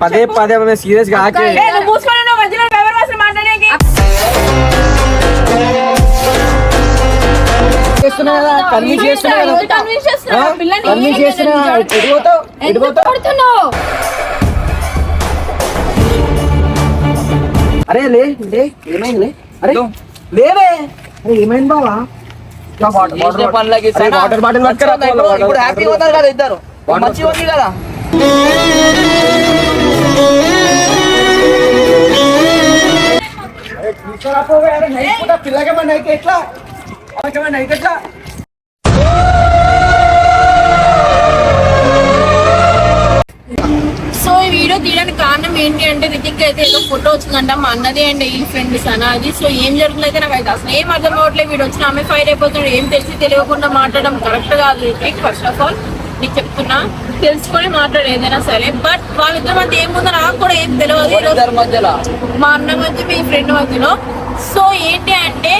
పదే పదే సీరియస్గా? అరే లే లే ఏమైంది? లే అరే లేవే అరే ఏమైంది బావా వాటర్- చేసిన వాటర్ బాటిల్ ఇప్పుడు బాటిల్ హ్యాపీగా ఉన్నారు కదా ఇద్దరు. మంచిగా ఉంది కదా? పిల్లకేమన్నా అయితే ఎట్లా అయితే ఎట్లా సో ఈ వీడియో తీయడానికి కారణం ఏంటి అంటే రితిక్ అయితే ఏదో ఫోటో వచ్చిందంట. మా అన్నది అండ్ ఈ ఫ్రెండ్ అన్నది సో ఏం జరుగుతుందైతే నాకు అయితే అసలు ఏం అర్థం అవ్వట్లేదు వీడు వచ్చిన ఆమె ఫైర్ అయిపోతున్నాడు. ఏం తెలిసి తెలియకుండా మాట్లాడడం కరెక్ట్ కాదు రితిక్ ఫస్ట్ ఆఫ్ ఆల్ నీకు చెప్తున్నా తెలుసుకొని మాట్లాడు ఏదైనా సరే. బట్ వాళ్ళిద్దరి మధ్య ఏముందో నాకు కూడా ఏం తెలియదు మా అన్న మధ్య మీ ఫ్రెండ్ మధ్యలో. సో ఏంటి అంటే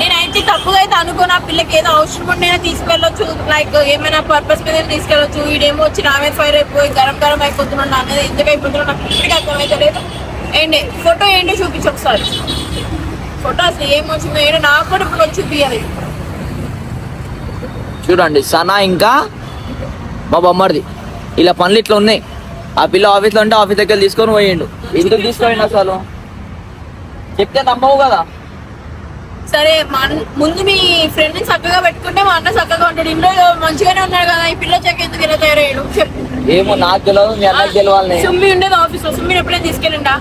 నేనైతే తప్పుగా అయితే అనుకోను ఆ పిల్లకి ఏదో అవసరం ఉంటే తీసుకెళ్ళొచ్చు. లైక్ ఏమైనా పర్పస్ మీద తీసుకెళ్ళొచ్చు. వీడేమో వచ్చి నా మీద ఫైర్ అయిపోయి గరం గరం అయిపోతున్నాడు నా మీద ఎందుకు అయిపోతున్నాడు నాకు ఇప్పటికీ అర్థమైతే లేదు. అండ్ ఫోటో ఏంటో చూపించు ఒకసారి. ఫోటో అసలు ఏమొచ్చిందో ఏంటో నాకు కూడా ఇప్పుడు వచ్చి చూపించాలి చూడండి సనా ఇంకా మా బొమ్మడిది ఇలా పనులు ఇట్లా ఉన్నాయి. ఆ పిల్ల ఆఫీస్లో ఉంటే ఆఫీస్ దగ్గర తీసుకొని పోయిండు. ఎందుకు తీసుకుపోయిండు అసలు? చెప్తే నమ్మవు కదా? సరే మా ముందు మీ ఫ్రెండ్ చక్కగా పెట్టుకుంటే మా అన్న చక్కగా ఉంటాడు. ఇంట్లో మంచిగానే ఉన్నాడు కదా ఈ పిల్ల చెక్క ఎందుకు ఇలా తయారయ్యాడు? చెప్పు. ఏమో నాకు తెలియదు మీ అన్నకి తెలియాలి సుమ్మి ఉండేది ఆఫీస్లో. సుమ్మిని ఎప్పుడైనా తీసుకెళ్ళిండా?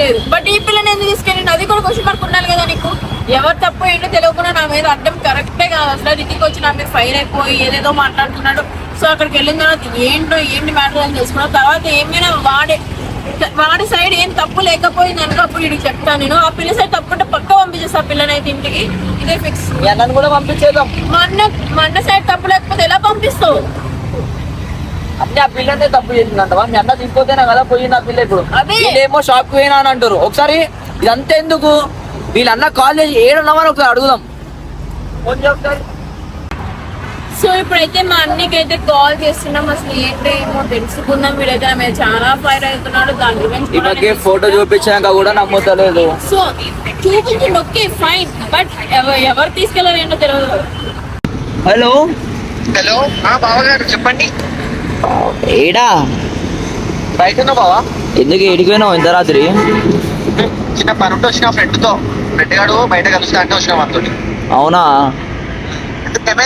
లేదు. బట్ ఈ పిల్లని ఎందుకు తీసుకెళ్ళిండు? అది కూడా క్వశ్చన్ మార్క్ ఉండాలి కదా నీకు? ఎవరు తప్పు ఏంటో తెలియకుండా నా మీద అడ్డం కరెక్టే కాదు. అసలు రితిక్ వచ్చి నా మీద ఫైర్ అయిపోయి ఏదేదో మాట్లాడుతున్నాడు. సో అక్కడికి వెళ్ళిన తర్వాత ఏంటో ఏంటి మ్యాటర్ అని తెలుసుకున్న తర్వాత ఏమైనా వాడే వాడి సైడ్ ఏం తప్పు లేకపోయింది అనుకో అప్పుడు వీడికి చెప్తాను నేను. ఆ పిల్ల సైడ్ తప్పు ఉంటే పక్క పంపించేస్తా ఆ పిల్లని అయితే ఇంటికి. ఇదే ఫిక్స్ కూడా పంపించేద్దాం. మా అన్న మా అన్న సైడ్ తప్పు లేకపోతే ఎలా పంపిస్తావు? అంటే ఆ పిల్లనే తప్పు చేసిందంటవా? మీ అన్న తీసుకుపోతేనే కదా పోయింది ఆ పిల్ల ఇప్పుడు. వీళ్ళేమో షాప్ పోయినా అని అంటారు. ఒకసారి ఇదంతా ఎందుకు? వీళ్ళ అన్న కాల్ చేసి ఏడున్నామని ఒకసారి అడుగుదాం. ఫోన్ చేయి ఒకసారి. సో ఇప్పుడైతే మా అన్నకి అయితే కాల్ చేస్తున్నాం. అసలు ఏంటో ఏమో తెలుసుకుందాం. వీడైతే ఆమె చాలా ఫైర్ అవుతున్నాడు. దాని గురించి ఫోటో చూపించాక కూడా నమ్ముతలేదు. సో చూపించండి ఓకే ఫైన్ బట్ ఎవరు తీసుకెళ్ళారు ఏంటో తెలియదు హలో హలో ఆ బావగారు చెప్పండి. ఏడా? బయట బావా ఎందుకు ఏడికి పోయినావు ఇంత రాత్రి? చిన్న పని ఉంటే వచ్చిన ఫ్రెండ్తో ఫ్రెండ్ గాడు బయట కలుస్తా అంటే వచ్చిన మనతో అవునా?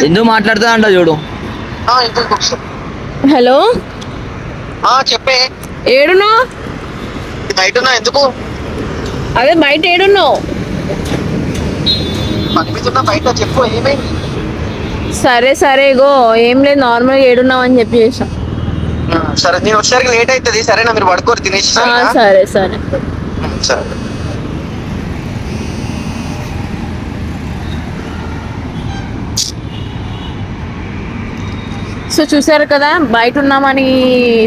ఎందుకు మాట్లాడుతా అంట చూడు. హలో? ఆ చెప్పే. ఏడున్నా? బయట ఉన్నా ఎందుకు? అదే బయట ఏడున్నావు. బయట చెప్పు ఏమైంది? సరే సరే గో ఏం లేదు నార్మల్గా ఏడున్నావు అని చెప్పి చేసా సరే నేను వచ్చేసరికి లేట్ అవుతుంది సరేనా మీరు పడుకోరు తినేసి? సరే సరే. సరే. సో చూసారు కదా బయట ఉన్నామని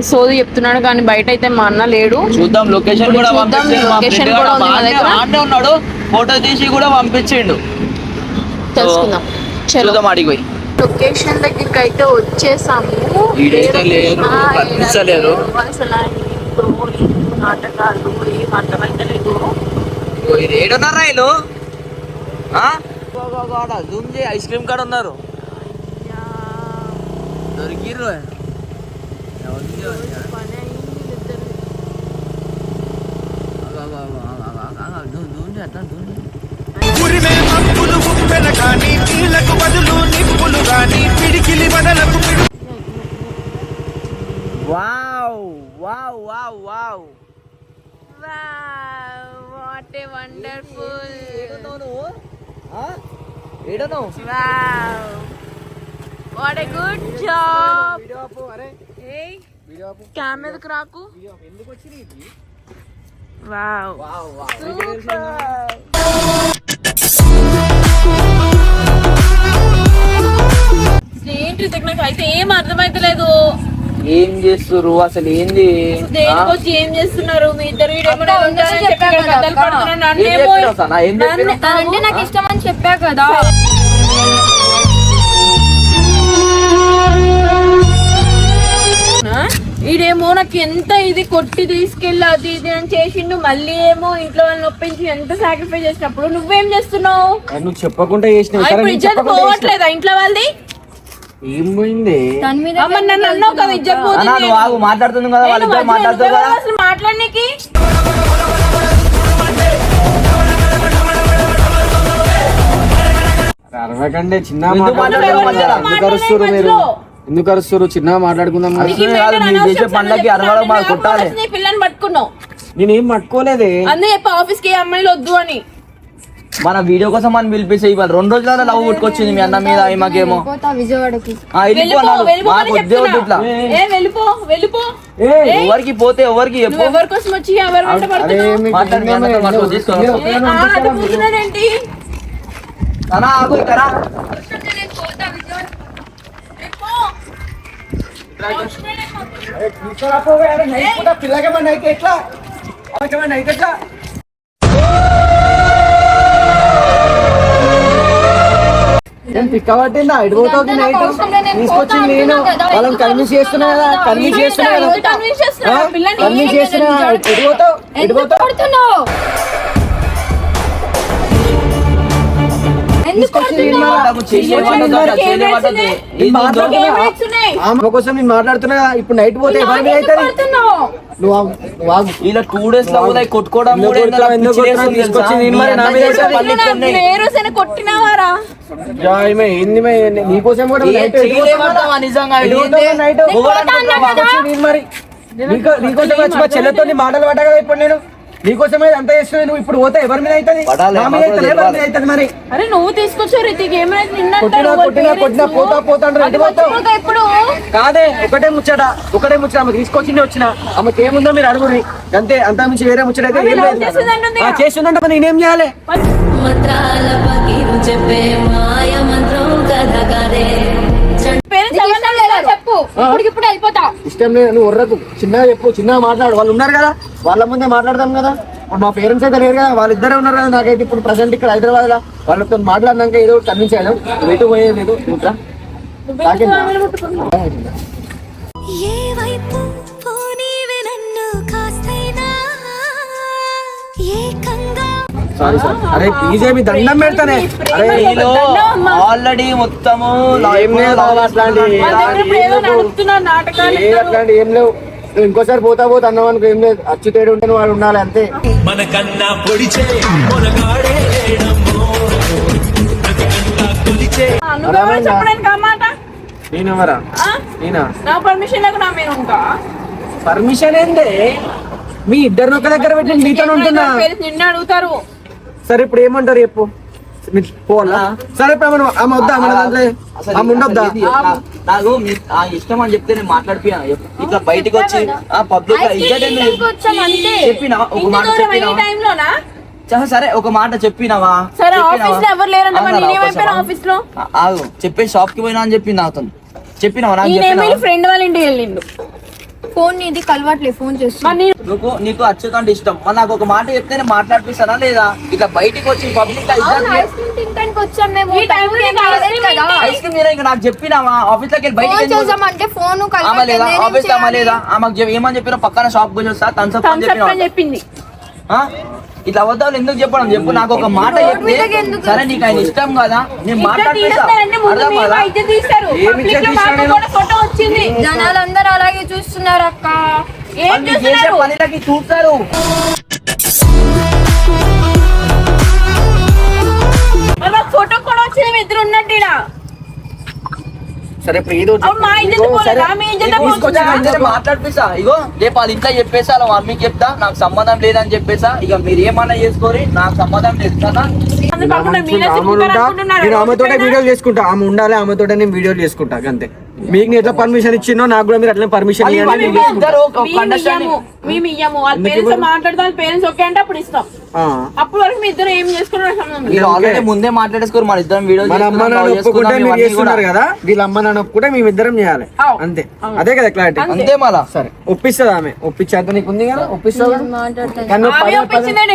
సోది చెప్తున్నాడు కానీ బయట అయితే మా అన్న లేడు. చూద్దాం లొకేషన్ కూడా friend కూడా ఉంది మా దగ్గర. ఉన్నాడు. ఫోటో తీసి కూడా పంపించిండు. తెలుసుకుందాం. చలో. చూద్దాం అడిగి పోయి. లొకేషన్ దగ్గరికి అయితే వచ్చేసాము. అసలు నాటకాలు ఏం అర్థమైతలేదు ఏడున్నారా వీళ్ళు? జూమ్ చేయి ఐస్ క్రీమ్ కాడ ఉన్నారు. దొరికిర్రు. ఉరిమే మబ్బులు ఉప్పెన కాని నీళ్ళకు బదులు నిప్పులు what a wonderful what a good job మీదకి రాకు. ఎందుకు వచ్చింది? వావ్ వావ్ వావ్ ఏంటి నాకు అయితే ఏం అర్థమైతలేదు. ఏం చేస్తుర్రు? అసలు ఏంది? దేనికి వచ్చి ఏం చేస్తున్నారు? మీ ఇద్దరు అంటే నాకు ఇష్టం అని చెప్పా కదా? ఈడేమో నాకు ఎంత ఇది కొట్టి తీసుకెళ్ళి అది ఇది అని చేసిండు మళ్ళీ ఏమో ఇంట్లో వాళ్ళని ఒప్పించి ఎంత సాక్రిఫైస్ చేసినప్పుడు నువ్వేం చేస్తున్నావు? నువ్వు చెప్పకుండా చేసినావు. పోవట్లేదా ఇంట్లో వాళ్ళది? ఏం పోయింది నువ్వు మాట్లాడుతుంది కదా వాళ్ళిద్దరు అసలు మాట్లాడనీకి? అరవకండి చిన్న అరుస్తారు మీరు? ఎందుకు అరుస్తారు చిన్నగా మాట్లాడుకుందాం చేసే సంగతి అరవడం. కొట్టాలి. నీ పిల్లని పట్టుకున్నావు. నేనేం పట్టుకోలేదే? అందుకే ఆఫీస్కి ఏ అమ్మాయిలు వద్దు అని. మన వీడియో కోసం మనం పిలిపిస్తే ఇవాళ రెండు రోజుల లవ్ పుట్టుకొచ్చింది మీ అన్న మీద ఈమెకేమో పోతా విజయవాడకి. ఆ, వెళ్ళిపో వెళ్ళిపో అన్నాడు. వెళ్ళిపో అని మాకు వద్దే వద్దు ఇట్లా. చెప్తున్నా. ఏ వెళ్ళిపో వెళ్ళిపో. ఏయ్, ఏయ్, ఎవరికి పోతే ఎవరికి కోసం వచ్చి ఏం పిక్క పట్టిందా ఇటు పోతావు నైట్ నేను తీసుకొచ్చి నేను వాళ్ళని కన్విన్స్ చేస్తున్నా కదా కన్విన్స్ చేస్తున్నా కదా కన్విన్స్ నేనే చేస్తున్నా ఎటు పోతావు? ఎందుకు పోతావు? ఆమె కోసం నేను మాట్లాడుతున్నా ఇప్పుడు నైట్ పోతే ఎవరి మీద అవుతుంది. ఇలా టూ డేస్లో కొట్టుకోవడం ఎందుకు మూడు కొట్టినావారా? నీకోసం కూడా? నిజంగా? చెల్లెతో మాటలు పడ్డా కదా ఇప్పుడు నేను? నీకోసమే అంత చేస్తున్నావు నువ్వు ఇప్పుడు పోతే ఎవరి మీద అవుతుంది? పడాలి, నా మీద మాకు అవుతుంది ఎవరి మీద తెలియాలి. అవుతుంది మరి? అరే నువ్వు తీసుకొచ్చావు రితిక్ ఏమైనా నిన్న కొట్టినా కొట్టినా కొట్టినా పోతా ఎప్పుడు? కాదే ఒకటే ముచ్చట ఒకటే ముచ్చట ఆమె తీసుకొచ్చింది వచ్చిన. ఆమెకి ఏముందో మీరు అడుగురి అంతే అంతా మించి వేరే ముచ్చట అయితే ఏం లేదు. చేస్తుందంటే మరి నేనేం చేయాలి? మంత్రాల చెప్పే మాయ మంత్రం కథ చెప్పు. ఇప్పుడు ఇప్పుడు వెళ్ళిపోతా ఇష్టం లేదు నువ్వు ఉర్రకు చిన్నగా చెప్పు చిన్నగా మాట్లాడు. వాళ్ళు ఉన్నారు కదా వాళ్ళ ముందే మాట్లాడదాం కదా. ఇప్పుడు మా పేరెంట్స్ అయితే లేరు కదా వాళ్ళిద్దరే ఉన్నారు కదా నాకైతే ఇప్పుడు ప్రజెంట్ ఇక్కడ హైదరాబాద్లో వాళ్ళతో మాట్లాడినాక ఏదో కన్విన్స్ నువ్వు ఎటు పోయేది లేదు సారీ సార్ అరే ఏమి దండం పెడతానే. అరే ఆల్రెడీ మొత్తము ఏం లేదు బాబు అట్లాంటి ఏ లేవు. ఇంకోసారి పోతా పోతా అన్నావు అనుకో ఏం లేదు. అచ్చు తేడు ఉంటే వాడు ఉండాలి అంతే. మనకన్నా పొడిచే నేనెవరా ఆ? నేనా నా పర్మిషన్ లేక నా మీద ఉంటా? పర్మిషన్ ఏంది? మీ ఇద్దరిని ఒక దగ్గర పెట్టి మీతో ఉంటున్నా. నిన్ను అడుగుతారు. సరే ఇప్పుడు ఏమంటారు చెప్పు? పోవాలా? సరే ఇప్పుడు ఆమె ఆమె వద్దా? ఆమె దాంట్లో అసలు ఆమె ఉండొద్దా? ఇది నా- నాకు మీ- ఆ ఇష్టం అని చెప్తే నేను మాట్లాడిపోయాను. ఇట్లా బయటికి వచ్చి ఆ పబ్లిక్ చెప్పినా? ఒక మాట చెప్పినా సరే ఒక మాట చెప్పినావా? సరే? ఆఫీస్లో ఎవరు లేరంటే మరి? ఆగు, నేనేమైపోయినా ఆగు. ఆఫీస్లో ఆ- ఆగు. చెప్పే షాప్కి పోయినా అని చెప్పింది నాతో చెప్పినావా? నాకు నేనేమి చెప్పినావా? ఫ్రెండ్ వాళ్ళ ఇంటికి వెళ్ళిండు. ఫోన్ నీది కలవట్లే ఫోన్ చేస్తున్నా నేను నీకు నీకు అచ్చుతంటే ఇష్టం. మరి నాకు ఒక మాట చెప్తే నేను మాట్లాడిపిస్తానా లేదా? ఇట్లా బయటికి వచ్చి పబ్లిక్ ఐస్ క్రీమ్ తినడానికి వచ్చాం మేము. ఈ టైంలో తమ్ముడు ఏం నీకు ఐస్ రాలేదు క్రీమ్ కదా. ఐస్ క్రీమ్ మీద ఇంకా నాకు చెప్పినావా? ఆఫీస్లోకి వెళ్ళి బయటికి ఫోన్ ఆమె లేదా? కలవట్లేదు ఆఫీస్ ఆమె లేదా? ఆమెకు ఏమని చెప్పినా పక్కన షాప్ గురించి వస్తా థమ్స్అప్ అని థమ్స్ అప్ అని చెప్పిన చెప్పింది. ఇట్లా అబద్ధాలు ఎందుకు చెప్పడం? చెప్పు నాకు ఒక మాట చెప్తే? సరే నీకు ఆయన ఇష్టం కదా నేను ఇట్లా మాట్లాడిస్తా తీస్తారంటే ముందు అర్థం మేము కదా? అయితే తీస్తారు. ఏమి పబ్లిక్లో ఇచ్చేది మాకు ఇస్తాను కూడా ఫోటో వచ్చింది. జనాలందరూ అలాగే చూస్తున్నారు అక్క. పనులకి చూస్తారు. ఫోటో కూడా వచ్చింది ఇద్దరు ఉన్నట్టు. సరే ఇప్పుడు ఏదో మాట్లాడిపిస్తా. ఇగో రేపు వాళ్ళ ఇంట్లో చెప్పేసా వాళ్ళ మమ్మీకి చెప్తా నాకు సంబంధం లేదని చెప్పేసా ఇక మీరు ఏమన్నా చేసుకోరి నాకు సంబంధం లేదు కదా. నేను ఆమెతోటే? వీడియోలు చేసుకుంటా. ఆమె ఉండాలి ఆమెతోటే నేను వీడియోలు చేసుకుంటా అంతే. మీకు ఎట్లా పర్మిషన్ ఇచ్చిందో నాకు కూడా మీరు అట్లనే పర్మిషన్ ఇవ్వండి. మేము ఇయ్యము వాళ్ళ పేరెంట్స్ పేరెంట్స్ ఓకే అంటే అప్పుడు ఇస్తాం. ఆ. అప్పుడు వరకు మీ ఇద్దరు ఏం చేసుకున్నారు ఆల్రెడీ ముందే మాట్లాడేసుకోరు మన ఇద్దరం వీడియో మన అమ్మ నాన్న ఒప్పుకుంటే మీరు చేస్తున్నారు కదా? వీళ్ళ అమ్మ నాన్న ఒప్పుకుంటే మేము ఇద్దరం చేయాలి. అంతే. అదే కదా క్లారిటీ అంతే. మళ్ళా సరే. ఒప్పిస్తుంది ఆమె? ఒప్పించేంత నీకు ఉంది కదా? ఒప్పించిందండి.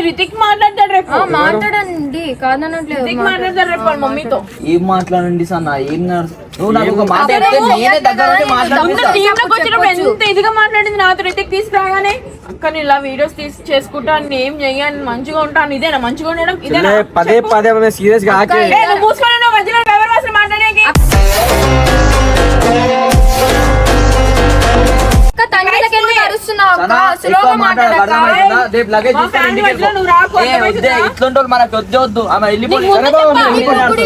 రితిక్ మాట్లాడతాడు రేపు. మాట్లాడండి. కాదనట్లేదు రితిక్ మాట్లాడతాడు రేపు వాళ్ళ మమ్మీతో. ఏం మాట్లాడండి సన్న? ఏం నువ్వు నాకు ఒక మాట చెప్తే నేనే దగ్గర ఉండి మాట్లాడిపిస్తా. టీమ్లోకి వచ్చినప్పుడు ఎంత ఇదిగా మాట్లాడింది నాతో? రితిక్ తీసుకురాగానే అక్క ఇలా వీడియోస్ తీసి చేసుకుంటాను నేను ఏం చెయ్యను మంచిగా ఉంటాను ఇదేనా? మంచిగా ఉండడం ఇదేనా? చెల్లె, పదే పదే సీరియస్గా మూసుకొని మధ్యలో ఎవరు అసలు మాట్లాడేకి? వద్దే, ఇట్లాంటి వాళ్ళు మనకు వద్దే వద్దు. ఆమె వెళ్ళిపోయి నీకు ముందు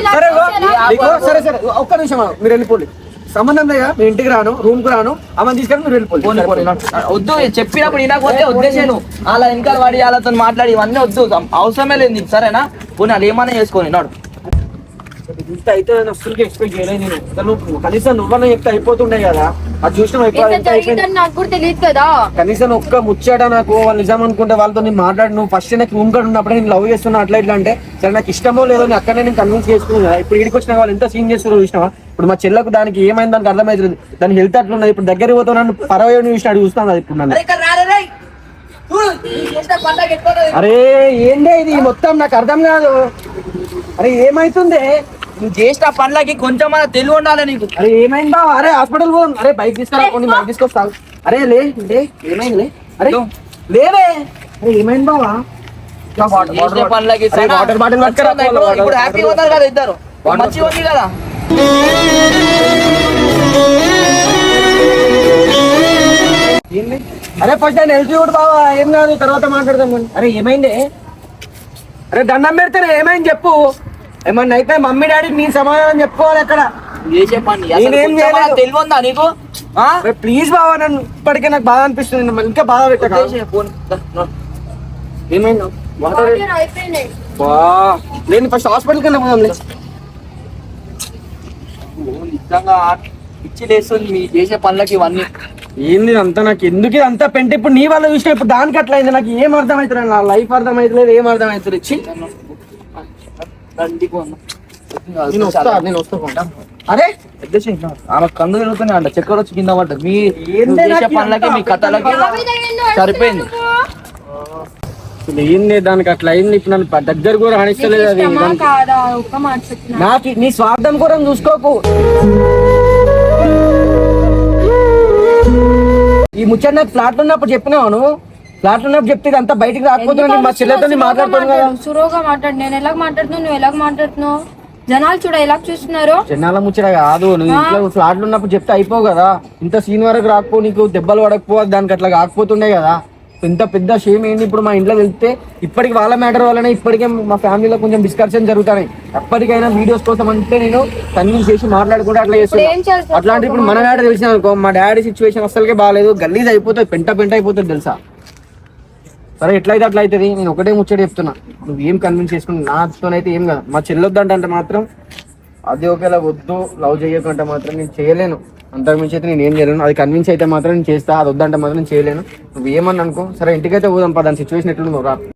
సరే సరే ఒక్క నిమిషం. మీరు వెళ్ళిపోండి. సంబంధం లేదా మీ ఇంటికి రాను రూమ్కు రాను ఆమె తీసుకొని మీరు వెళ్ళిపోండి. పోనీ, పోనీ, నా- వద్దు చెప్పినప్పుడు వినకపోతే వద్దేసాను అలా ఇంకా వాడి వాళ్ళతో మాట్లాడి ఇవన్నీ వద్దు. అవసరమే లేదు నీకు సరేనా? పోనీ వాళ్ళు ఏమైనా చేసుకొని నాడు ఇంత అయితే అసలు ఎక్స్పెక్ట్ చేయలేదు నేను. నువ్వు కనీసం నువ్వన్నా చెప్తే అయిపోతుండే కదా. అది చూసిన ఇంత జరిగిందని నాకు కూడా తెలియదు కదా. కనీసం ఒక్క ముచ్చాట నాకు వాళ్ళు నిజం అనుకుంటే వాళ్ళతో నేను మాట్లాడి నువ్వు ఫస్ట్ నాకు రూమ్ కార్డ్ ఉన్నప్పుడు నేను లవ్ చేస్తున్నా అట్లా ఇట్లా అంటే సరే నాకు ఇష్టమో లేదో నేను అక్కడనే నేను కన్విన్స్ చేసుకున్నా. కదా ఇప్పుడు ఇక్కడికి వచ్చిన వాళ్ళు ఎంత సీన్ చేస్తున్నారో చూసినావా? ఇప్పుడు మా చెల్లకు దానికి ఏమైంది దానికి అర్థమవుతుంది దాని హెల్త్ అట్లున్నది. ఇప్పుడు దగ్గర పోతా నన్ను పరవై చూసినాడు చూస్తాను అది ఇప్పుడు నన్ను. అరే ఏందే ఇది? మొత్తం నాకు అర్థం కాదు. అరే ఏమైతుంది? నువ్వు చేసిన పనులకి కొంచెం మన తెలివి ఉండాలి నీకు. అరే ఏమైంది బావ? అరే హాస్పిటల్ పోదాం. అరే బైక్ తీసుకురా కొన్ని బైక్ తీసుకొస్తావు అరే లే లే ఏమైంది? లే అరే లేవే అరే ఏమైంది బావా? వాటర్ బాటిల్ మంచిగా ఉంది, ఇప్పుడు- వాటర్ హ్యాపీ అవుతారు కదా ఇద్దరు. మంచిగా ఉంది కదా? అరే ఫస్ట్ ఆయన హెల్త్ చూడు బావా ఏం కాదు తర్వాత మాట్లాడదాం. అరే ఏమైంది? అరే దండం పెడితే ఏమైంది చెప్పు. ఏమన్నా అయితే మమ్మీ డాడీ నీ సమాధానం చెప్పుకోవాలి అక్కడ నేనేం ఉందా నీకు? ప్లీజ్ బావా నన్ను ఇప్పటికే నాకు బాధ అనిపిస్తుంది. ఇంకా బాధ పెట్టక. ఏమైంది? నేను ఫస్ట్ హాస్పిటల్ కన్నా పోదాంలే. ఓ, నిజంగా పిచ్చి లేస్తుంది మీ చేసే పనులకి ఇవన్నీ. ఏంది అంతా నాకు ఎందుకు ఇది అంతా పెంట? ఇప్పుడు నీ వల్ల చూసిన ఇప్పుడు దానికి అట్లా అయింది. నాకు ఏం అర్థమవుతుంది నా లైఫ్ అర్థమవుతలేదు ఏం అర్థమవుతుంది ఛీ, దండికి ఉన్నా. నేను వస్తా నేను. అరే. ఆమె కందు తిరుగుతున్నాయి అంట చక్కెర వచ్చి కింద పడ్డది. మీ చేసే పనులకి మీ? కథలకి సరిపోయింది. అసలు ఏంది దానికి అట్లా అయింది ఇప్పుడు నన్ను దగ్గర కూడా రాణిస్తలేదు అది. ఇష్టమా దానికి- కాదా? ఒక్క మాట చెప్పిన నాకు నీ స్వార్థం కూడా చూసుకోకు. ఈ ముచ్చట నాకు ఫ్లాట్ ఉన్నప్పుడు చెప్పినావు నువ్వు? ఫ్లాట్ ఉన్నప్పుడు చెప్తే ఇదంతా బయటికి రాకపోతున్నా మా చెల్లెతో మాట్లాడుతాను కదా. సురోగా మాట్లాడు. నేను ఎలా మాట్లాడుతున్నావు నువ్వు ఎలా మాట్లాడుతున్నావు? జనాలు చూడ ఎలా చూస్తున్నారు? జనాల ముచ్చట కాదు. నువ్వు ఇంట్లో ఫ్లాట్ ఉన్నప్పుడు చెప్తే అయిపోవు కదా. ఇంత సీన్ వరకు రాకపో నీకు దెబ్బలు పడకపో దానికి అట్లా కాకపోతుండే కదా. ఇంత పెద్ద షేమ్ ఏంది? ఇప్పుడు మా ఇంట్లో వెళ్తే ఇప్పటికి వాళ్ళ మ్యాటర్ వల్లనే ఇప్పటికే మా ఫ్యామిలీలో కొంచెం డిస్కషన్ జరుగుతాయి ఎప్పటికైనా వీడియోస్ కోసం అంటే నేను కన్విన్స్ చేసి మాట్లాడుకుంటే అట్లా చేస్తాను అట్లాంటి ఇప్పుడు మన డాడీ తెలిసిన అనుకో మా డాడీ సిచ్యువేషన్ అసలుకే బాగాలేదు గల్లీజ్ అయిపోతుంది పెంట పెంట అయిపోతుంది తెలుసా? సరే ఎట్లయితే అట్లా అవుతుంది నేను ఒకటే ముచ్చట చెప్తున్నా. నువ్వు ఏం కన్విన్స్ చేసుకుని నాతోనైతే ఏం కాదు. మా చెల్లొద్దంటే మాత్రం అది ఒకవేళ వద్దు లవ్ చేయకుంటే మాత్రం నేను చేయలేను. అంతకుమించి అయితే నేను ఏం చేయలేను. అది కన్విన్స్ అయితే మాత్రం నేను చేస్తా. అది వద్దంటే మాత్రం నేను చేయలేను. నువ్వు ఏమన్నా అనుకో. సరే ఇంటికైతే పోదాం పా దాని సిచ్యువేషన్ ఎట్లుందో రా.